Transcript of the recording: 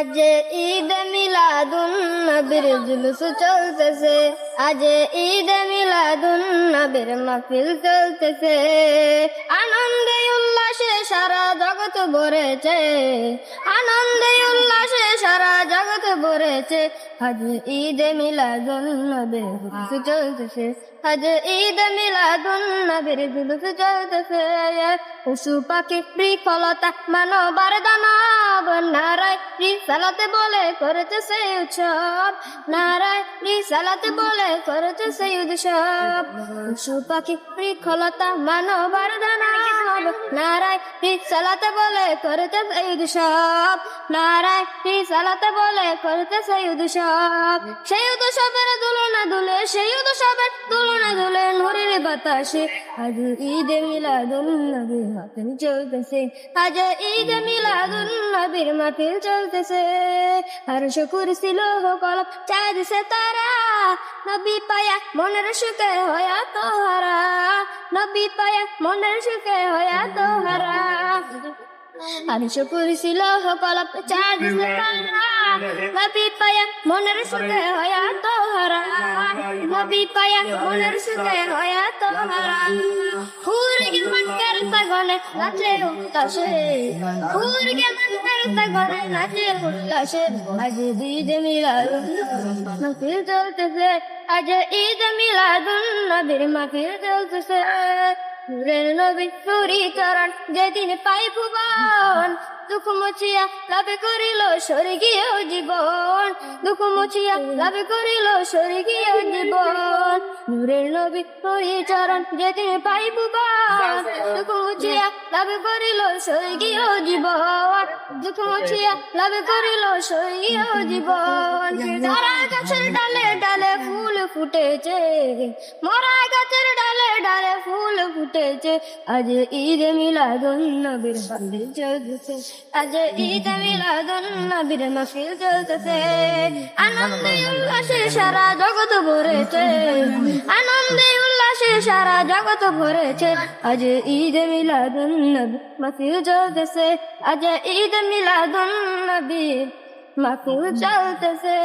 আজ ঈদ মিলাদুন নবীর জুলুস চলতেছে। আজ ঈদ মিলাদুন নবীর মাহফিল চলতেছে। আনন্দে উল্লাসে সারা জগৎ ভরেছে। আনন্দে উল্লাসে সারা জগৎ ভরেছে। আজ ঈদ মিলাদুন নবীর জুলুস চলতেছে। আজ ঈদ মিলাদুন নবীর জুলুস চলতেছে। পশু পাখি বৃক্ষলতা মানবার দানব রিসালাতে বলে করেছে সেই উৎসব। নারায় রিসালাতে বলে করেছে সেই উৎসব। পশু পাখি বৃক্ষলতা মানবার দানব নারায় বলে সেই উৎসব নারায় বলে উৎসবের তুলনা দুলে দুলে, নুরের বাতাসে আজ ঈদে মিলাদুন নবীর মাহফিল চলতেছে। আজ মিলাদুন নবীর মাহফিল চলতেছে। আর শুকুর ছিল কলম চাঁদ সে তারা নবী পায়া মনের সুখে হয়া তো হারা নবী পায়া মনের সুখে হয়া তো হারা আমি শুকুর ছিল কলম চাঁদ নবী পায়া মনের সুখে হয়া তো হারা নবী পায়া মনের সুখে হয়া তো হারা হুরগে মনকের তগনে নাচে উল্লাসে হুরগে মনকের তগনে নাচে উল্লাসে আজ ঈদ মাহফিল চলতেছে, আজ ঈদ নবীর মাহফিল চলতেছে নূরের নবী নুরি চরণ যেদিন পাই ভুবন। দুঃখ মুছিয়া লাভে করিল স্বর্গীয় জীবন। দুঃখ মুছিয়া লাভে করিল স্বর্গীয় জীবন। নূরের নবী নুরি চরণ যেদিন পাই ভুবন। দুঃখ মুছিয়া করিল স্বর্গীয় জীবন। দুঃখ মুছিয়া করিল স্বর্গীয় জীবন। ডালে ফুটেছে। মরা গাছের ডালে ডালে ফুল ফুটেছে। আজ ঈদ মিলাদুন নবীর মাহফিল চলতেছে। আজ ঈদ মিলাদুন নবীর মাহফিল চলতেছে। আনন্দে উল্লাসে সারা জগৎ ভরেছে। আনন্দে উল্লাসে সারা জগৎ ভরেছে। আজ ঈদ মিলাদুন নবীর মাহফিল চলতেছে। আজ ঈদ মিলাদুন নবীর মাহফিল চলতেছে।